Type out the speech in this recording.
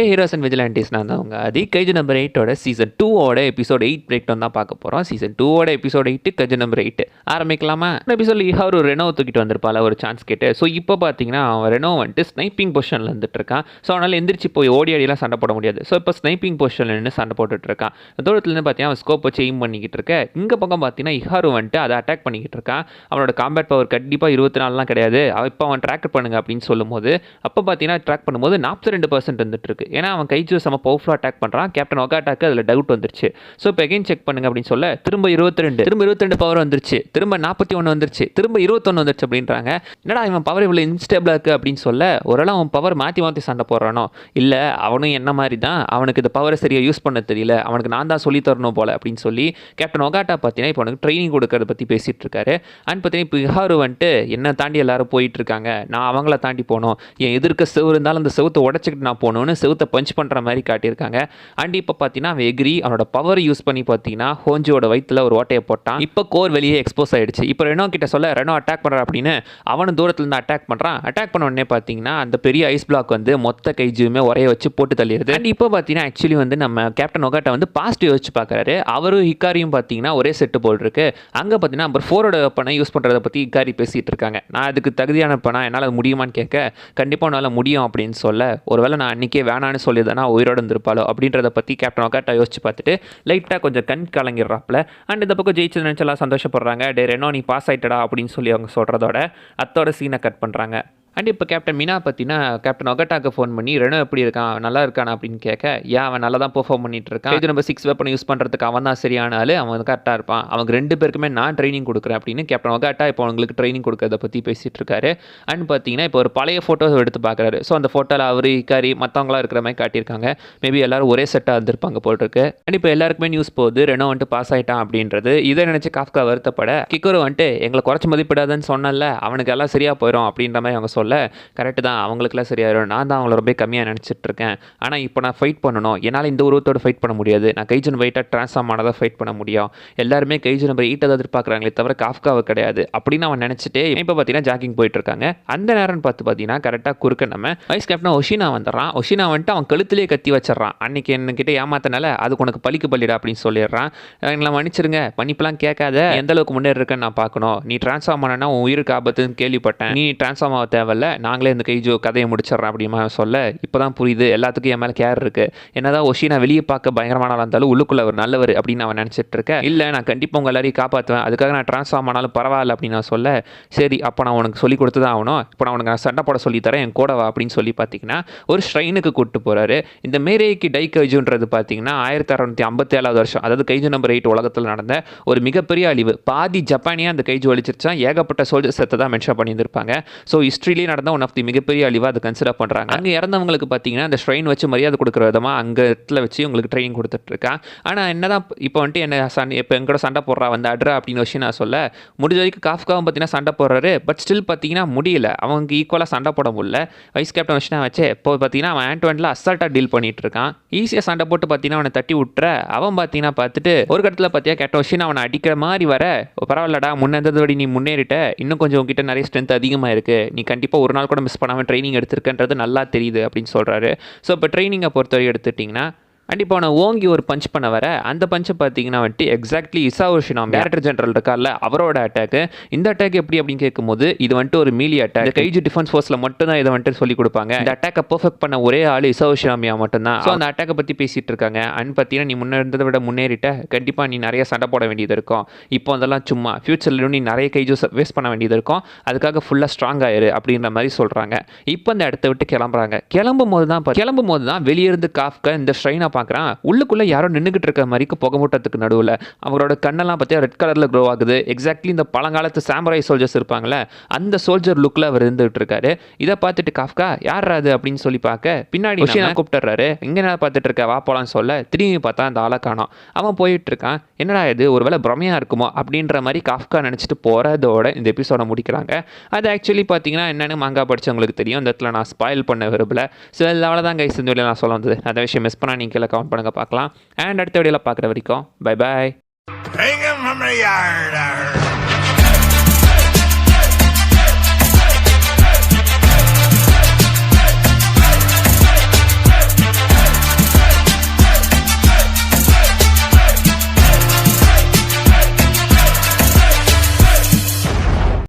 Hey heroes and vigilantes நான் தான் அவங்க அது கைஜு நம்பர் எயிட்டோட சீசன் டூவோட எபிசோட் எயிட் பிரேக் தான் பார்க்க போகிறோம் சீசன் டூவோட episode eight Kaiju number eight ஆரம்பிக்கலாமா? இந்த எபிசோட் இஹார் ஒரு ரெனோ தூக்கிட்டு வந்திருப்பால ஒரு சான்ஸ் கேட்டு. ஸோ இப்போ பார்த்தீங்கன்னா அவன் ரெனோ வந்துட்டு ஸ்னைப்பிங் பொசிஷனில் வந்துட்டு இருக்கான். ஸோ அவனால் எந்திரிச்சு போய் ஓடி ஆடியெல்லாம் சண்டை போட முடியாது. ஸோ இப்போ ஸ்னைப்பிங் பொசிஷனில் நின்று சண்டை போட்டுட்டு இருக்கான். தூரத்துலேருந்து பார்த்தீங்கன்னா அவன் ஸ்கோப் வச்சு எய்ம் பண்ணிக்கிட்டு இருக்க. இங்கே பக்கம் பார்த்தீங்கன்னா இஹாரு வந்துட்டு அதை அட்டாக் பண்ணிக்கிட்டு இருக்கான். அவனோட காம்பேட் பவர் கண்டிப்பாக இருபத்தி நாலுலாம் கிடையாது. அவன் இப்போ அவன் ட்ராக் பண்ணுங்க அப்படின்னு சொல்லும்போது அப்போ பார்த்தீங்கன்னா ட்ராக் பண்ணும்போது நாற்பத்தி ரெண்டு பர்சன்ட் வந்துட்டு இருக்கு. ஏன்னா அவன் கைஜு செம்ம பவர்ஃபுல்லாக அட்டாக் பண்ணுறான் கேப்டன் ஒகாட்டாக்கு அதில் டவுட் வந்துருச்சு. ஸோ இப்போ எகைன் செக் பண்ணுங்க அப்படின்னு சொல்ல திரும்ப இருபத்தி ரெண்டு திரும்ப இருபத்தி ரெண்டு பவர் வந்துருச்சு. திரும்ப நாற்பத்தி ஒன்று வந்துருச்சு. திரும்ப இருபத்தொன்று வந்துருச்சு அப்படின்றாங்க. என்னடா இவன் பவர் இவ்வளோ இன்ஸ்டேபிளாக இருக்குது அப்படின்னு சொல்ல ஓரளவு அவன் பவர் மாற்றி மாற்றி சண்டை போடுறானோ? இல்லை அவனும் என்ன மாதிரி தான் அவனுக்கு இந்த பவரை சரியாக யூஸ் பண்ண தெரியல அவனுக்கு நான் தான் சொல்லி தரணும் போல அப்படின்னு சொல்லி கேப்டன் ஒகாட்டா பார்த்தீங்கன்னா இப்போ அவனுக்கு ட்ரைனிங் கொடுக்கறத பற்றி பேசிகிட்டு இருக்காரு. அண்ட் பார்த்தீங்கன்னா இப்போ இஹாரு வந்துட்டு என்ன தாண்டி எல்லாரும் போயிட்டு இருக்காங்க. நான் அவங்கள தாண்டி போகணும். என் எதிர்க்க செவு இருந்தாலும் அந்த செவத்தை உடச்சிக்கிட்டு நான் போகணும்னு செவுத்தை பஞ்ச் பண்ணுற மாதிரி காட்டியிருக்காங்க. அண்ட் இப்போ பார்த்தீங்கன்னா அவன் எகிரி அவனோட பவர் யூஸ் பண்ணி பார்த்தீங்கன்னா ஹோஞ்சோட வயிற்றில் ஒரு ஓட்டையை போட்டான். இப்போ கோர் வெளியே எக்ஸ்போஸ் ஆகிடுச்சு இப்போ ரெனோ கிட்ட சொல்ல ரெனோ அட்டாக் பண்ணுற அப்படின்னு அவனும் தூரத்துலேருந்து அட்டாக் பண்ணுறான் அட்டாக் பண்ண உடனே பார்த்தீங்கன்னா அந்த பெரிய ஐஸ் பிளாக் வந்து மொத்த கைஜியுமே ஒரே வச்சு போட்டு தள்ளிடுது. அண்ட் இப்போ பார்த்தீங்கன்னா ஆக்சுவலி வந்து நம்ம கேப்டன் ஒகாட்டா வந்து பாஸ்ட் வச்சு பார்க்குறாரு அவரும் ஹிக்காரியும் பார்த்தீங்கன்னா ஒரே செட்டு போல் இருக்கு. அங்கே பார்த்தீங்கன்னா நம்பர் ஃபோரோட வெப்பனை யூஸ் பண்ணுறதை பற்றி ஹிக்காரி பேசிகிட்டு இருக்காங்க. நான் அதுக்கு தகுதியான பணம் என்னால் அது முடியுமான்னு கேட்க கண்டிப்பாக என்னால் முடியும் அப்படின்னு சொல்ல ஒருவேளை நான் அன்றைக்கே வேணான்னு சொல்லியிருந்தேன்னா உயிரோடு இருந்திருப்பாளோ அப்படின்றத பற்றி கேப்டன் ஒகாட்டா யோசிச்சு பார்த்துட்டு லைட்டாக கொஞ்சம் கண் கலங்கிடுறாப்புல. அண்ட் இந்த பக்கம் ஜெயிச்சு நினச்சலாம் சந்தோஷப்படுறாங்க. டே ரெனோ நீ பாஸ் ஆயிட்டடா அப்படின்னு சொல்லி அவங்க சொல்கிறதோட அத்தோட சீனை கட் பண்ணுறாங்க அண்ட் இப்போ கேப்டன் மீனா பார்த்தீங்கன்னா கேப்டன் ஒகட்டாக்கு ஃபோன் பண்ணி ரெனோ எப்படி இருக்கான் நல்லா இருக்கானா? அப்படின்னு கேட்க ஏன் அவன் நல்லா தான் பெர்ஃபார்ம் பண்ணிட்டு இருக்கான் இது நம்ம சிக்ஸ் வெப்பன் யூஸ் பண்ணுறதுக்கு அவன் தான் சரியான ஆளு அவன் கரெக்டாக இருப்பான். அவங்க ரெண்டு பேருக்குமே நான் ட்ரைனிங் கொடுக்குறேன் அப்படின்னு கேப்டன் ஒகட்டா இப்போ அவங்களுக்கு ட்ரைனிங் கொடுக்கறத பற்றி பேசிகிட்டு இருக்காரு அண்ட் பார்த்தீங்கன்னா இப்போ ஒரு பழைய ஃபோட்டோஸ் எடுத்து பார்க்குறாரு ஸோ அந்த ஃபோட்டோவில் அவர் இக்காரி மற்றவங்களாம் இருக்கிற மாதிரி காட்டியிருக்காங்க. மேபி எல்லாரும் ஒரே செட்டாக இருந்திருப்பாங்க போட்டிருக்கு அண்ட் இப்போ எல்லாருக்குமே நியூஸ் போகுது ரெனோ வந்துட்டு பாஸ் ஆகிட்டான் அப்படின்றது. இதை நினச்சி காஃப்கா வருத்தப்பட கிக்கரு வந்துட்டு எங்களை குறைச்சி மதிப்பிடாதுன்னு சொன்னல அவனுக்கு எல்லாம் சரியாக போயிடும் அப்படின்ற மாதிரி அவங்க சொல்ல கரெக்டு தான் அவங்களுக்குலாம் சரியாயிடும் நான் தான் அவங்கள ரொம்ப கம்மியாக நினச்சிட்ருக்கேன். ஆனால் இப்போ நான் ஃபைட் பண்ணணும். என்னால் இந்த உருவத்தோடு ஃபைட் பண்ண முடியாது. நான் கைஜன் வெயிட்டாக ட்ரான்ஸ்ஃபார்ம் ஆனதாக ஃபைட் பண்ண முடியும். எல்லாருமே கைஜன் நம்பர் எயிட்டை தான் எதிர்பார்க்குறாங்களே தவிர காஃப்காவை கிடையாது. அப்படின்னு அவன் நினச்சிட்டு இப்போ பார்த்தீங்கன்னா ஜாக்கிங் போயிட்டு இருக்காங்க அந்த நேரம்னு பார்த்து பார்த்தீங்கன்னா கரெக்டாக குறுக்க நம்ம வைஸ் கேப்டன் ஒஷினா வந்துடுறான் ஒஷினா வந்துட்டு அவன் கழுத்துலேயே கத்தி வச்சிடறான் அன்னைக்கு என்கிட்ட ஏமாத்தனால அதுக்கு உனக்கு பழிக்கு பள்ளிடா அப்படின்னு சொல்லிடுறான் எங்களை மன்னிச்சிருங்க. பண்ணிப்பெல்லாம் கேட்காத. எந்த அளவுக்கு முன்னேறி இருக்கேன்னு நான் பார்க்கணும் நீ ட்ரான்ஸ்ஃபார்ம் பண்ணனா உன் உயிருக்கு ஆபத்துன்னு கேள்விப்பட்டேன். நீ ட்ரான்ஸ்ஃபார்ம் ஆக லெவலில் நாங்களே இந்த கைஜோ கதையை முடிச்சிடறேன் அப்படிமா சொல்ல. இப்போ தான் புரியுது. எல்லாத்துக்கும் என் மேலே கேர் இருக்கு. என்னதான் ஒஷினா வெளியே பார்க்க பயங்கரமான இருந்தாலும் உள்ளுக்குள்ள ஒரு நல்லவர் அப்படின்னு அவன் நினச்சிட்டு இருக்கேன். இல்லை நான் கண்டிப்பாக உங்கள் எல்லாரையும் காப்பாற்றுவேன் அதுக்காக நான் ட்ரான்ஸ்ஃபார்ம் ஆனாலும் பரவாயில்ல அப்படின்னு நான் சொல்ல. சரி அப்போ நான் உனக்கு சொல்லி கொடுத்து தான் ஆகணும். இப்போ நான் உனக்கு நான் சண்டை போட சொல்லி தரேன். என் கூட வா அப்படின்னு சொல்லி பார்த்தீங்கன்னா ஒரு ஸ்ட்ரெயினுக்கு கூப்பிட்டு போகிறாரு இந்த மேரேக்கு டை கைஜுன்றது பார்த்தீங்கன்னா ஆயிரத்தி அறநூற்றி ஐம்பத்தி ஏழாவது வருஷம். அதாவது கைஜு நம்பர் எயிட் உலகத்தில் நடந்த ஒரு மிகப்பெரிய அழிவு. பாதி ஜப்பானியா அந்த கைஜு அழிச்சிருச்சா ஏகப்பட்ட சோல்ஜர்ஸ் செத்தை தான் மென்ஷன் பண்ணியிருந்திருப்பாங்க. ஸோ ஹிஸ்ட்ரியில் நடந்த ஒன் ஆஃப் தி மிகப்பெரிய அழிவாக அதை கன்சிடர் பண்ணுறாங்க அங்கே இறந்தவங்களுக்கு பார்த்தீங்கன்னா அந்த ஸ்ட்ரெயின் வச்சு மரியாதை கொடுக்குற விதமாக அங்கே இடத்துல வச்சு உங்களுக்கு ட்ரைனிங் கொடுத்துட்ருக்கான் ஆனால் என்னதான் இப்போ வந்துட்டு என்ன சண்டை இப்போ எங்கூட சண்டை போடுறா வந்து அட்ரா அப்படின்னு விஷயம் நான் சொல்ல முடிஞ்ச வரைக்கும் காஃப்காவும் பார்த்தீங்கன்னா சண்டை போடுறாரு. பட் ஸ்டில் பார்த்தீங்கன்னா முடியல. அவனுக்கு ஈக்குவலாக சண்டை போட முடியல. வைஸ் கேப்டன் விஷயம் வச்சு இப்போ பார்த்தீங்கன்னா அவன் ஆண்ட்வனில் அசால்ட்டாக டீல் பண்ணிட்டு இருக்கான். ஈஸியாக சண்டை போட்டு பார்த்தீங்கன்னா அவனை தட்டி விட்டுற. அவன் பார்த்தீங்கன்னா பார்த்துட்டு ஒரு கட்டத்தில் பார்த்தியா கேட்ட விஷயம் அவனை அடிக்கிற மாதிரி வர பரவாயில்லடா முன்னேந்ததோடி நீ முன்னேறிட்ட. இன்னும் கொஞ்சம் உங்ககிட்ட நிறைய ஸ்ட்ரென்த் அதிகமாக இருக்குது நீ கண்டிப்பாக ஒரு நாள் கூட மிஸ் பண்ணாமல் ட்ரைனிங் எடுத்திருக்கன்றது நல்லா தெரியுது அப்படின்னு சொல்கிறாரு ஸோ இப்போ ட்ரைனிங்கை பொறுத்தவரை எடுத்துட்டிங்கன்னா அண்ட் இப்போ அவனை ஓங்கி ஒரு பஞ்ச் பண்ண வர. அந்த பஞ்சை பார்த்தீங்கன்னா வந்துட்டு எக்ஸாக்ட்லி இசாவோஷினாம் டேரக்டர் ஜெனரல் இருக்கார்ல அவரோட அட்டாக்கு இந்த அட்டாக் எப்படி அப்படின்னு கேட்கும்போது இது வந்துட்டு ஒரு மீலி அட்டாக் கைஜு டிஃபென்ஸ் ஃபோர்ஸில் மட்டும் தான் இதை வந்துட்டு சொல்லி கொடுப்பாங்க. இந்த அட்டாக்கை பர்ஃபெக்ட் பண்ண ஒரே ஆள் இசாவோஷினாமியா மட்டும்தான். ஸோ அந்த அட்டாக்கை பற்றி பேசிட்டு இருக்காங்க. அண்ட் பார்த்தீங்கன்னா நீ முன்னே இருந்ததை விட முன்னேறிட்ட. கண்டிப்பாக நீ நிறைய சண்டை போட வேண்டியது இருக்கும். இப்போ அதெல்லாம் சும்மா ஃபியூச்சரில் நீ நிறைய கைஜூஸ் வேஸ்ட் பண்ண வேண்டியது இருக்கும். அதுக்காக ஃபுல்லாக ஸ்ட்ராங் ஆயிரு அப்படின்ற மாதிரி சொல்கிறாங்க இப்போ அந்த இடத்த விட்டு கிளம்புறாங்க. கிளம்பும் போது தான் கிளம்பும் போது தான் வெளியிருந்து காஃப்க இந்த ஸ்ட்ரெயினை பார்க்குறான் உள்ளுக்குள்ளே யாரோ நின்றுக்கிட்டு இருக்க மாதிரிக்கு புகமூட்டத்துக்கு நடுவில் அவரோட கண்ணெல்லாம் பார்த்தியா ரெட் கலரில் க்ரோ ஆகுது. எக்ஸாக்ட்லி இந்த பழங்காலத்து சாம்பராய் சோல்ஜர்ஸ் இருப்பாங்களே அந்த சோல்ஜர் லுக்கில் அவர் இருந்துகிட்டு இருக்காரு. இதை பார்த்துட்டு காஃப்கா யார் அது அப்படின்னு சொல்லி பார்க்க பின்னாடி நான் கூப்பிட்டுறாரு. இங்கே என்ன பார்த்துட்டு இருக்க? வா போலான்னு சொல்ல. திரும்பி பார்த்தா அந்த ஆளை காணோம். அவன் போயிட்டு இருக்கான். என்னடா இது? ஒருவேளை பிரமையாக இருக்குமோ? அப்படின்ற மாதிரி காஃப்கா நினச்சிட்டு போகிறதோட இந்த எபிசோட முடிக்கிறாங்க. அது ஆக்சுவலி பார்த்தீங்கன்னா என்னென்னு மாங்கா படிச்சவங்களுக்கு தெரியும். இந்த இடத்துல நான் ஸ்பாயில் பண்ண விரும்பல. ஸோ அவ்வளோதான் கைஸ் இந்த நான் சொல்ல வந்தது. அந்த விஷயம் மிஸ் பண்ணால் நீங்கள் கீழே கவுண்ட் பண்ணுங்க பார்க்கலாம். அண்ட் அடுத்த வீடியோவில் பார்க்குற வரைக்கும் பை பாய்